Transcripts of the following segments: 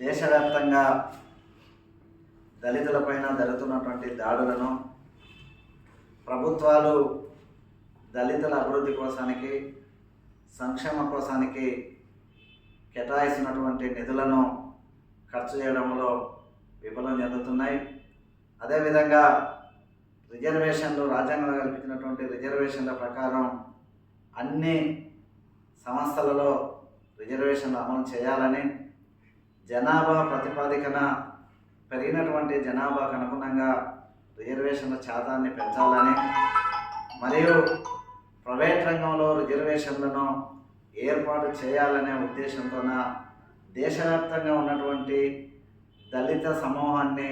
దేశవ్యాప్తంగా దళితులపైన జరుగుతున్నటువంటి దాడులను ప్రభుత్వాలు దళితుల అభివృద్ధి కోసానికి సంక్షేమ కోసానికి కేటాయిస్తున్నటువంటి నిధులను ఖర్చు చేయడంలో విఫలం చెందుతున్నాయి. అదేవిధంగా రిజర్వేషన్లు రాజ్యాంగం కల్పించినటువంటి రిజర్వేషన్ల ప్రకారం అన్ని సంస్థలలో రిజర్వేషన్లు అమలు చేయాలని జనాభా ప్రతిపాదికన పెరిగినటువంటి జనాభాకు అనుగుణంగా రిజర్వేషన్ల శాతాన్ని పెంచాలని మరియు ప్రైవేట్ రంగంలో రిజర్వేషన్లను ఏర్పాటు చేయాలనే ఉద్దేశంతోన దేశవ్యాప్తంగా ఉన్నటువంటి దళిత సమూహాన్ని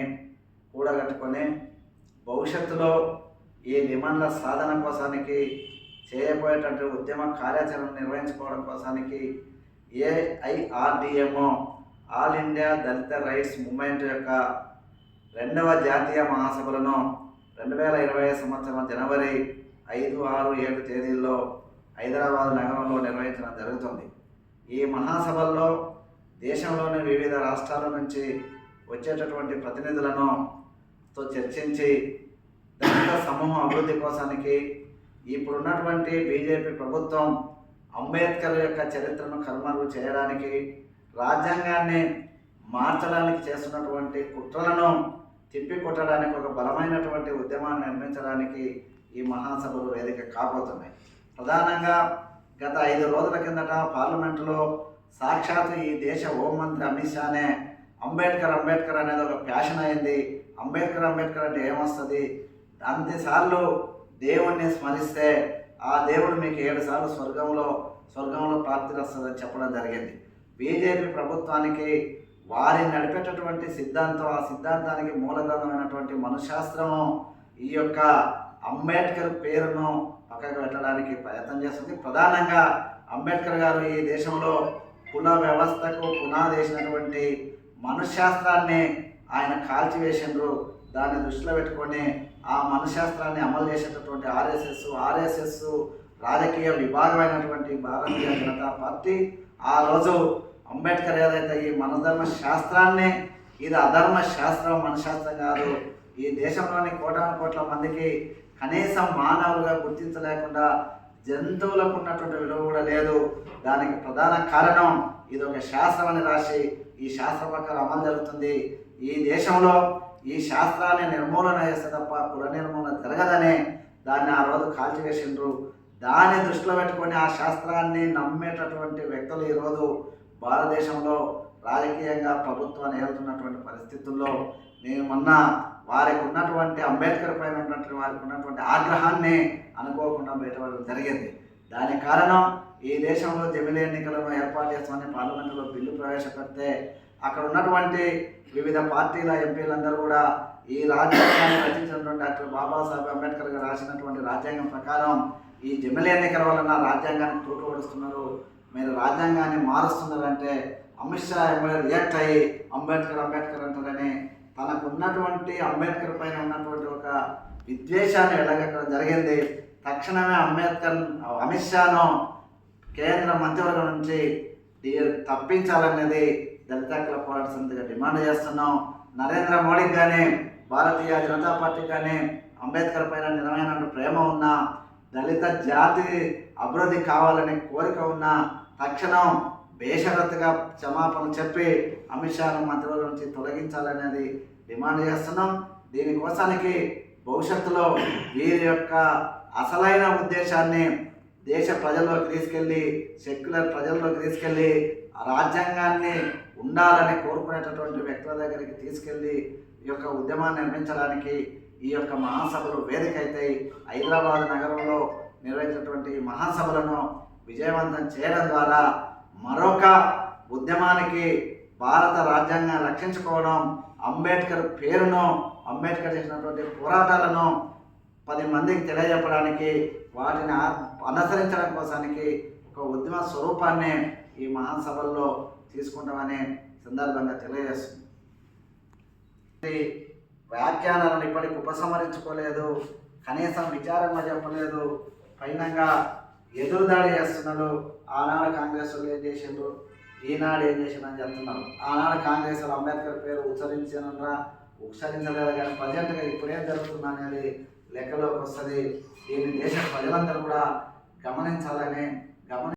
కూడగట్టుకొని భవిష్యత్తులో ఈ డిమాండ్ల సాధన కోసానికి చేయబోయేటటువంటి ఉద్యమ కార్యాచరణ నిర్వహించుకోవడం కోసానికి AIRDMO all India Dalit rights movement యొక్క రెండవ జాతీయ మహాసభలను రెండు వేల ఇరవై సంవత్సరం జనవరి ఐదు ఆరు ఏడు తేదీల్లో హైదరాబాద్ నగరంలో నిర్వహించడం జరుగుతుంది. ఈ మహాసభల్లో దేశంలోని వివిధ రాష్ట్రాల నుంచి వచ్చేటటువంటి ప్రతినిధులను తో చర్చించి దళిత సమూహ అభివృద్ధి కోసానికి ఇప్పుడున్నటువంటి బీజేపీ ప్రభుత్వం అంబేద్కర్ యొక్క చరిత్రను కనుమరుగు చేయడానికి రాజ్యాంగాన్ని మార్చడానికి చేస్తున్నటువంటి కుట్రలను తిప్పికొట్టడానికి ఒక బలమైనటువంటి ఉద్యమాన్ని నిర్మించడానికి ఈ మహాసభలు వేదిక కాబోతున్నాయి. ప్రధానంగా గత ఐదు రోజుల కిందట పార్లమెంటులో సాక్షాత్ ఈ దేశ హోంమంత్రి అమిత్ షానే అంబేద్కర్ అంబేద్కర్ అనేది ఒక ప్యాషన్ అయింది. అంబేద్కర్ అంబేద్కర్ అంటే ఏమొస్తుంది? అంతసార్లు దేవుణ్ణి స్మరిస్తే ఆ దేవుడు మీకు ఏడు సార్లు స్వర్గంలో స్వర్గంలో ప్రాప్తి వస్తుందని చెప్పడం జరిగింది. బీజేపీ ప్రభుత్వానికి వారి నడిపేటటువంటి సిద్ధాంతం ఆ సిద్ధాంతానికి మూలధనమైనటువంటి మనశాస్త్రము ఈ యొక్క అంబేద్కర్ పేరును పక్కకు పెట్టడానికి ప్రయత్నం చేస్తుంది. ప్రధానంగా అంబేద్కర్ గారు ఈ దేశంలో కుల వ్యవస్థకు పునాదేసినటువంటి మనశాస్త్రాన్ని ఆయన కాల్చివేసిండ్రు. దాన్ని దృష్టిలో పెట్టుకొని ఆ మనశాస్త్రాన్ని అమలు చేసేటటువంటి ఆర్ఎస్ఎస్ ఆర్ఎస్ఎస్ రాజకీయ విభాగమైనటువంటి భారతీయ జనతా పార్టీ ఆ రోజు అంబేద్కర్ ఏదైతే ఈ మనధర్మ శాస్త్రాన్ని ఇది అధర్మ శాస్త్రం మనశాస్త్రం కాదు ఈ దేశంలోని కోటాను కోట్ల మందికి కనీసం మానవులుగా గుర్తించలేకుండా జంతువులకు ఉన్నటువంటి విలువ కూడా లేదు. దానికి ప్రధాన కారణం ఇది ఒక శాస్త్రం అని రాసి ఈ శాస్త్ర ప్రకారం అమలు జరుగుతుంది. ఈ దేశంలో ఈ శాస్త్రాన్ని నిర్మూలన చేస్తే తప్ప కుల నిర్మూలన జరగదనే దాన్ని ఆ రోజు కాల్చివేసిండ్రు. దాన్ని దృష్టిలో పెట్టుకొని ఆ శాస్త్రాన్ని నమ్మేటటువంటి వ్యక్తులు ఈరోజు భారతదేశంలో రాజకీయంగా ప్రభుత్వాన్ని ఏలుతున్నటువంటి పరిస్థితుల్లో నేను మొన్న వారికి ఉన్నటువంటి అంబేద్కర్ పైన ఉన్నటువంటి వారికి ఉన్నటువంటి ఆగ్రహాన్ని అనుకోకుండా బయటపడడం జరిగింది. దానికి కారణం ఈ దేశంలో జమిలీ ఎన్నికలను ఏర్పాటు చేస్తామని పార్లమెంటులో బిల్లు ప్రవేశపెడితే అక్కడ ఉన్నటువంటి వివిధ పార్టీల ఎంపీలందరూ కూడా ఈ రాజ్యాంగాన్ని రచించినటువంటి డాక్టర్ బాబాసాహెబ్ అంబేద్కర్ గారు రాసినటువంటి రాజ్యాంగం ప్రకారం ఈ జమిలి ఎన్నికల వలన రాజ్యాంగాన్ని తూటుపడుస్తున్నారు. మీరు రాజ్యాంగాన్ని మారుస్తున్నారంటే అమిత్ షా ఎమ్మెల్యే రియాక్ట్ అయ్యి అంబేద్కర్ అంబేద్కర్ అంటారని తనకు ఉన్నటువంటి అంబేద్కర్ పైన ఉన్నటువంటి ఒక విద్వేషాన్ని ఎలాగక్కడ జరిగింది. తక్షణమే అంబేద్కర్ అమిత్ షాను కేంద్ర మంత్రివర్గం నుంచి తప్పించాలనేది దళిత హక్కుల పోరాట సమితిగా డిమాండ్ చేస్తున్నాం. నరేంద్ర మోడీకి కానీ భారతీయ జనతా పార్టీ కానీ అంబేద్కర్ పైన నిజమైన ప్రేమ ఉన్న దళిత జాతి అభివృద్ధి కావాలనే కోరిక ఉన్న తక్షణం బేషరత్తుగా క్షమాపణ చెప్పి అమిత్ షాను మంత్రివర్గం నుంచి తొలగించాలనేది డిమాండ్ చేస్తున్నాం. దీనికోసానికి భవిష్యత్తులో వీరి యొక్క అసలైన ఉద్దేశాన్ని దేశ ప్రజల్లోకి తీసుకెళ్ళి సెక్యులర్ ప్రజల్లోకి తీసుకెళ్ళి ఆ రాజ్యాంగాన్ని ఉండాలని కోరుకునేటటువంటి వ్యక్తుల దగ్గరికి తీసుకెళ్ళి ఈ యొక్క ఉద్యమాన్ని నిర్మించడానికి ఈ యొక్క మహాసభలు వేదిక అవుతాయి హైదరాబాద్ నగరంలో నిర్వహించినటువంటి ఈ మహాసభలను విజయవంతం చేయడం ద్వారా మరొక ఉద్యమానికి భారత రాజ్యాంగాన్ని రక్షించుకోవడం అంబేద్కర్ పేరును అంబేద్కర్ చేసినటువంటి పోరాటాలను పది మందికి తెలియజెప్పడానికి వాటిని అనుసరించడం కోసానికి ఒక ఉద్యమ స్వరూపాన్ని ఈ మహాసభల్లో తీసుకుంటామని సందర్భంగా తెలియజేస్తుంది వ్యాఖ్యానాలను ఇప్పటికి ఉపసంహరించుకోలేదు. కనీసం విచారంగా చెప్పలేదు. పైనంగా ఎదురుదాడి చేస్తున్నారు. ఆనాడు కాంగ్రెస్ వాళ్ళు ఏం చేసిండ్రు? ఈనాడు ఏం అని చెప్తున్నారు. ఆనాడు కాంగ్రెస్ వాళ్ళు అంబేద్కర్ పేరు ఉచ్చరించానరా ఉచ్చరించలేదు కానీ ప్రజెంట్గా ఇప్పుడేం జరుగుతుంది అనేది లెక్కలోకి వస్తుంది. దీన్ని దేశ ప్రజలందరూ కూడా గమనించాలని గమని